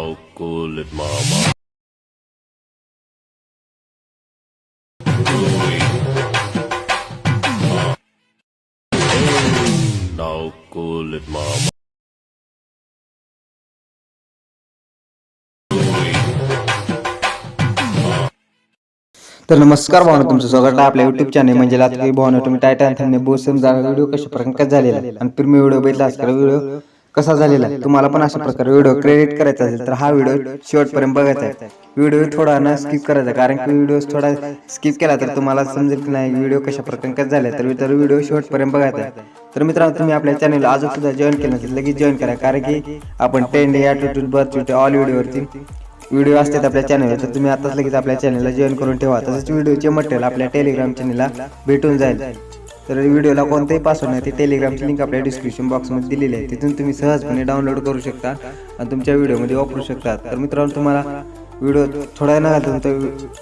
Now cool it, mama. Now cool it, mama. तर नमस्कार भावना तुमचं स्वागत आहे आपल्या युट्यूब चॅनल म्हणजे लातकी भावना तुम्ही टायटन थांबणे बोस समजा व्हिडिओ कशा प्रकारे झालेला आणि प्रीमियम व्हिडिओ बघितला असणार व्हिडिओ कसा झालेला आहे? तुम्हाला पण अशा प्रकारे व्हिडिओ क्रेडिट करायचा असेल तर हा व्हिडिओ शेवटपर्यंत बघायचा आहे. व्हिडिओ थोडा ना स्किप करायचा कारण की व्हिडिओ थोडा स्किप केला तर तुम्हाला समजेल की नाही व्हिडिओ कशा प्रकारे कसा झाला तर तर व्हिडिओ शेवटपर्यंत बघायचा आहे. तर मित्रांनो तुम्ही आपल्या चॅनल अजून सुद्धा जॉईन केलं नसेल लगेच जॉईन करा. कारण की आपण ten day attitude birth all व्हिडिओवरती व्हिडिओ असतात आपल्या चॅनलवर तर तुम्ही आताच लगेच आपल्या चॅनलला जॉईन करून ठेवा. तसंच व्हिडिओचे मटेरियल आपल्या टेलिग्राम चॅनलला भेटून जाईल. तर व्हिडिओला कोणताही पासवर्ड नाही ते टेलिग्रामची लिंक आपल्या डिस्क्रिप्शन बॉक्समध्ये दिलेली आहे. तिथून तुम्ही सहजपणे डाउनलोड करू शकता आणि तुमच्या व्हिडिओमध्ये वापरू शकता. तर मित्रांनो तुम्हाला व्हिडिओ थोडा न घालता तुमचा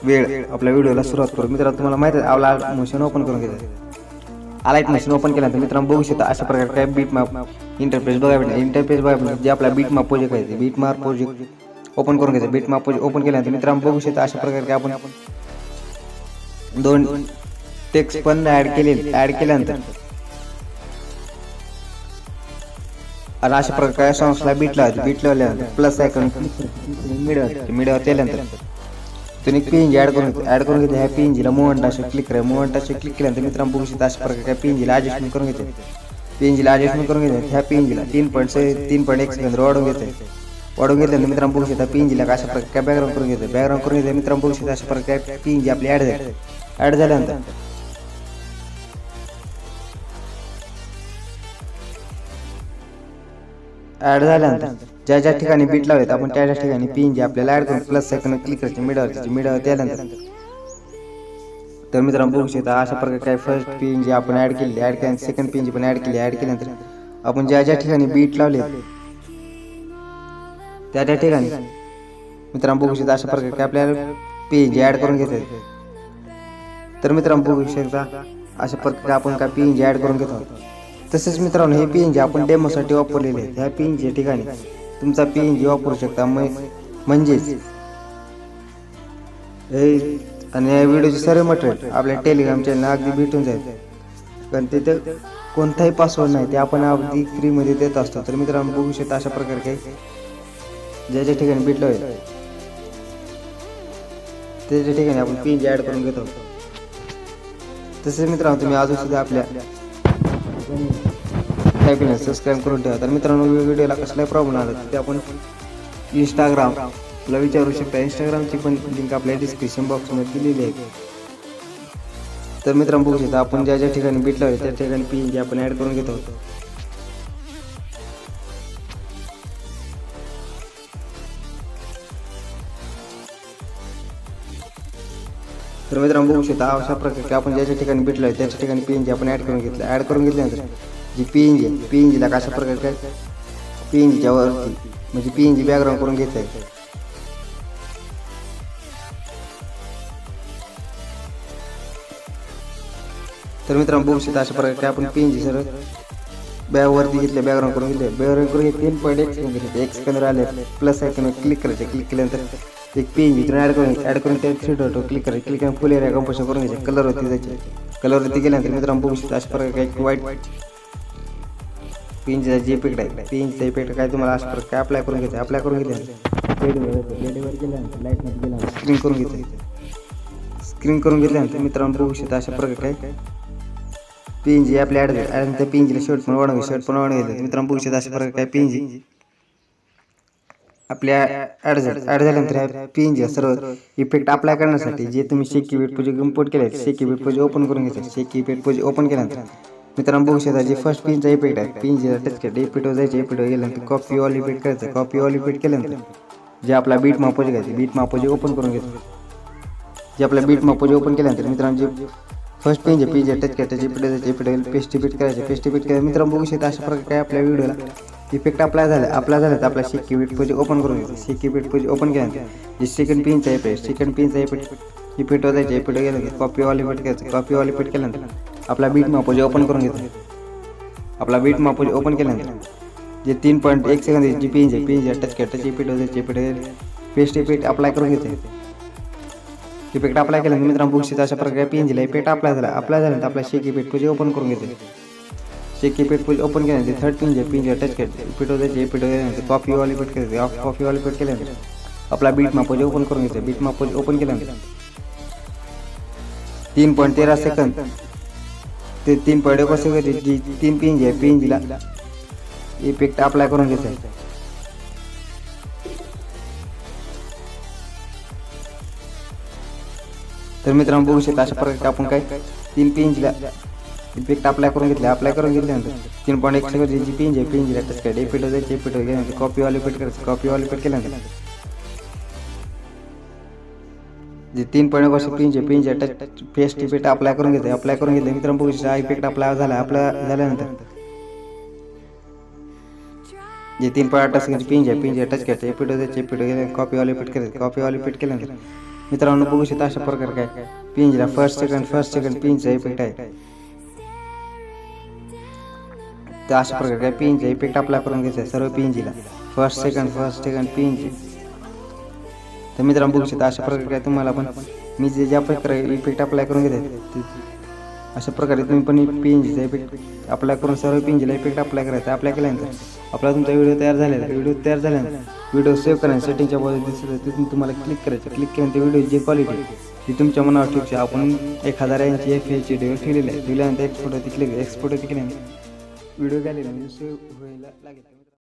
वेळ आपल्या व्हिडिओला सुरुवात करू. मित्रांनो तुम्हाला माहिती आहे आपला मशीन ओपन करून घ्यायचं आलाईट मशीन ओपन केल्यानंतर मित्रांनो बघू शकता अशा प्रकारे काय बीट माप इंटरफेस बघा भेटणार. इंटरफेस बघा भेटणार जे आपला बीट माप प्रोजेक्ट आहे बीट मार्क प्रोजेक्ट ओपन करून घ्यायचं. बीट मॅप ओपन केल्यानंतर मित्रांनो बघू शकता अशा प्रकारे आपण दोन टेक्स्ट पण ऍड केले ऍड केल्यानंतर. आणि अशा प्रकारे सॉन्ग्सला बीट लावायचं बीट लावल्यानंतर प्लस आयकॉन मिडवर मिडवर केल्यानंतर तुम्ही पीएनजी ॲड करून ॲड करून घेते ह्या पीएनजीला मोहन असे क्लिक करा. मोहन असे क्लिक केल्यानंतर मित्रांनो बघू शकता अशा प्रकारे पीएनजीला ॲडजस्टमेंट करून घेते. पीएनजीला ॲडजस्टमेंट करून घेते. ह्या पीएनजीला तीन पॉईंट तीन पॉईंट एक सेकंद वाढवून घेते. वाढून घेतल्यानंतर मित्रांनो बघू शकता पीएनजीला अशा प्रकारे बॅकग्राऊंड करून घेते. बॅकग्राऊंड करून घेते मित्रांनो बघू शकता अशा प्रकारे पीएनजी आपली ॲड झाली. ॲड झाल्यानंतर ऍड झाल्यानंतर ज्या ज्या ठिकाणी बीट लावलेत आपण त्या त्या ठिकाणी पिन जे आपल्याला ऍड करून प्लस सेकंड क्लिक करायचे मिडावरची मिडावर त्यानंतर. तर मित्रांनो बघू शकता अशा प्रकारे काय फर्स्ट पिन जे आपण ऍड केली ऍड केल्यानंतर सेकंड पिन जी पण ऍड केली ऍड केल्यानंतर आपण ज्या ज्या ठिकाणी बीट लावले त्या त्या ठिकाणी मित्रांनो बघू शकता अशा प्रकारे काय आपल्याला पिन जे ऍड करून घेतात तर मित्रांनो बघू शकता अशा प्रकारे आपण काय पिन जे ऍड करून घेतो तसेच मित्रांनो हे पी एन जी आपण डेमोसाठी वापरलेले आहेत. ह्या जी ठिकाणी तुमचा पी एन जी वापरू शकता. म- म्हणजेच हे आणि या व्हिडिओचे सर्व मटेरियल आपल्या टेलिग्राम चॅनल अगदी भेटून जाईल. कारण तिथे कोणताही पासवर्ड नाही ते आपण अगदी फ्रीमध्ये देत असतो. तर मित्रांनो बघू शकता अशा प्रकारे काही ज्या ज्या ठिकाणी भेटलं होईल त्याच्या ठिकाणी आपण पी एन जी ॲड करून घेतो. तसेच मित्रांनो तुम्ही अजून सुद्धा आपल्या टायपिंग सबस्क्राईब करून ठेवा. तर मित्रांनो व्हिडिओला कसलाही प्रॉब्लेम आला तर ते आपण इंस्टाग्राम ला विचारू शकता. इंस्टाग्रामची पण लिंक आपल्या डिस्क्रिप्शन बॉक्समध्ये दिलेली आहे. तर मित्रांनो बघू शकता आपण ज्या ज्या ठिकाणी भेटलं आहे त्या ठिकाणी पी जे आपण ऍड करून घेतो. तर मित्रांनो बघू शकता अशा प्रकारे आपण ज्या ठिकाणी भेटलो आहे त्याच्या ठिकाणी पी जी आपण ॲड करून घेतलं. ॲड करून घेतल्यानंतर जी P N G P N जीला कशा प्रकारे काय पी एन जीच्या वरती म्हणजे पी एन जी बॅकग्राऊंड करून घेत आहे तर मित्रांनो बघू शकता अशा प्रकारे काय आपण पी एन जी सर बॅग वरती घेतले बॅकग्राऊंड करून घेतले बॅकग्राऊंड करून घेतले तीन पॉईंट एक सेकंद घेतले एक सेकंद आले प्लस आयकन क्लिक करायचे क्लिक केल्यानंतर एक पी जी ऍड करून ऍड करून त्या थ्री डॉट क्लिक करायचे क्लिक करून फुल एरिया कंपोशन करून घ्यायचे कलर होती त्याचे कलर वरती गेल्यानंतर मित्रांनो बघू शकता अशा प्रकारे काही व्हाईट पिनचा जे इफेक्ट आहे पिनचा इफेक्ट काय तुम्हाला अशा प्रकारे काय अप्लाय करून घ्यायचं अप्लाय करून घेतल्यानंतर लाईटमध्ये गेल्यानंतर स्क्रीन करून घेतो स्क्रीन करून घेतल्यानंतर मित्रांनो बघू शकता अशा प्रकारे काय? पिंजी आपल्या ॲड आणि त्या पिंजीला शर्ट पण वाढवून शर्ट पण वाढवून घेतलं मित्रांनो बघू शकता अशा प्रकारे काय पिंजी? आपल्या ॲड झालं ॲड झाल्यानंतर ह्या पिंजी सर्व इफेक्ट अप्लाय करण्यासाठी जे तुम्ही शेकी वेट पूजे इम्पोर्ट केले शेकी वेट पूजे ओपन करून घेतात शेकी वेट पूजे ओपन केल्यानंतर मित्रांनो बघू शकता जे फर्स्ट पिनचा इफेक्ट आहे पिंजीला टच करते इपिटो जायचे इपिटो गेल्यानंतर कॉपी ऑल इफेक्ट करायचं कॉपी ऑल इफेक्ट केल्यानंतर जे आपला बीट मापोजी घ्यायचे बीट मापोजी ओपन करून घ्यायचं जे आपला बीट मापोजी ओपन केल्यानंतर मित्रांनो जे फर्स्ट पेज आहे जे टच करायचं इपिटो जायचं इफेक्ट पेस्ट इफेक्ट करायचं. पेस्ट इफेक्ट करायचं. मित्रांनो बघू शकता अशा प्रकारे काय आपल्या व्हिडिओला इफेक्ट अप्लाय झाला अप्लाय झाला तर आपला शेकी बीट पोजी ओपन करून घ्यायचं शेकी बीट पोजी ओपन केल्यानंतर जे सेकंड पिनचा इफेक्ट सेकंड पिनचा इफेक्ट इफेक्ट जायचं इफेक्ट गेलं कॉपी ऑल इफेक्ट करायचं. कॉपी ऑल इफेक्ट केल्यानंतर आपला बीट मापोजे ओपन करून घेतो आपला बीट मापोजी ओपन केल्यानंतर जे तीन पॉईंट एक सेकंद जी पिंज आहे पिंज टच कर टच इपीट होते इफेक्ट पेस्ट इपीट अप्लाय करून घेते इफेक्ट अप्लाय केल्यानंतर मित्रांनो बघू अशा प्रकारे पिंजला इफेक्ट अप्लाय झाला. अप्लाय झाल्यानंतर आपला शेक इफेक्ट पुजे ओपन करून घेते शेक इफेक्ट पुजे ओपन केल्यानंतर थर्ड पिंज आहे पिंज टच करते इपीट होते इफेक्ट होते कॉफी ऑल इफेक्ट करते कॉफी ऑल इफेक्ट केल्यानंतर आपला बीट मापोजे ओपन करून घेते बीट मापोजे ओपन केल्यानंतर तीन पॉईंट तेरा सेकंद ते तीन पॉईंट एक सेकंद जी तीन पिंज आहे पिंजला इफ़ेक्ट अप्लाय करून घेते. तर मित्रांनो, बघू शकता अशा प्रकारे तीन पिंजला. इफ़ेक्ट अप्लाय घेतले. अप्लाय तीन पॉईंट एक सेकंद जी पिंज आहे, पिंजला होते होते कॉपी ऑल इफ़ेक्ट करायचं. कॉपी जे तीन पॉईंट वर्ष पिंज आहे टच पेस्ट इफेक्ट अप्लाय करून घेते अप्लाय करून घेतले मित्रांनो बघू शकता इफेक्ट अप्लाय झाला. अप्लाय झाल्यानंतर. जे तीन पॉईंट पिंज आहे पिंज आहे टच करते इफेक्ट होते इफेक्ट होते कॉपी ऑल इफेक्ट करायचं कॉपी ऑल इफेक्ट केल्यानंतर मित्रांनो बघू शकता अशा प्रकारे काय. पिंजला फर्स्ट सेकंड फर्स्ट सेकंड पिंजचा इफेक्ट आहे. तर अशा प्रकारे काय पिंजचा इफेक्ट अप्लाय करून घ्यायचा सर्व पिंजीला फर्स्ट सेकंड फर्स्ट सेकंड पिंज तर मित्रांनो बघू शकता अशा प्रकारे काय तुम्हाला पण मी जे ज्या प्रकारे इफेक्ट अप्लाय करून घेते अशा प्रकारे तुम्ही पण पिंजचा इफेक्ट अप्लाय करून सर्व पिंजला इफेक्ट अप्लाय करायचा अप्लाय केल्यानंतर. आपला तुमचा व्हिडिओ तयार झालेला आहे. व्हिडिओ तयार झाल्यानंतर व्हिडिओ सेव्ह करायचा सेटिंगच्या बाजूला दिसत तिथून तुम्हाला क्लिक करायचं. क्लिक केल्यानंतर व्हिडिओची क्वालिटी ती तुमच्या मनावर ठेवची आपण एक हजार ऐंशी एफ एच डी ठेवलेली आहे. ठेवल्यानंतर एक्सपोर्ट होती क्लिक एक्सपोर्ट होती केल्यानंतर व्हिडिओ गॅलरी सेव्ह व्हायला लागेल.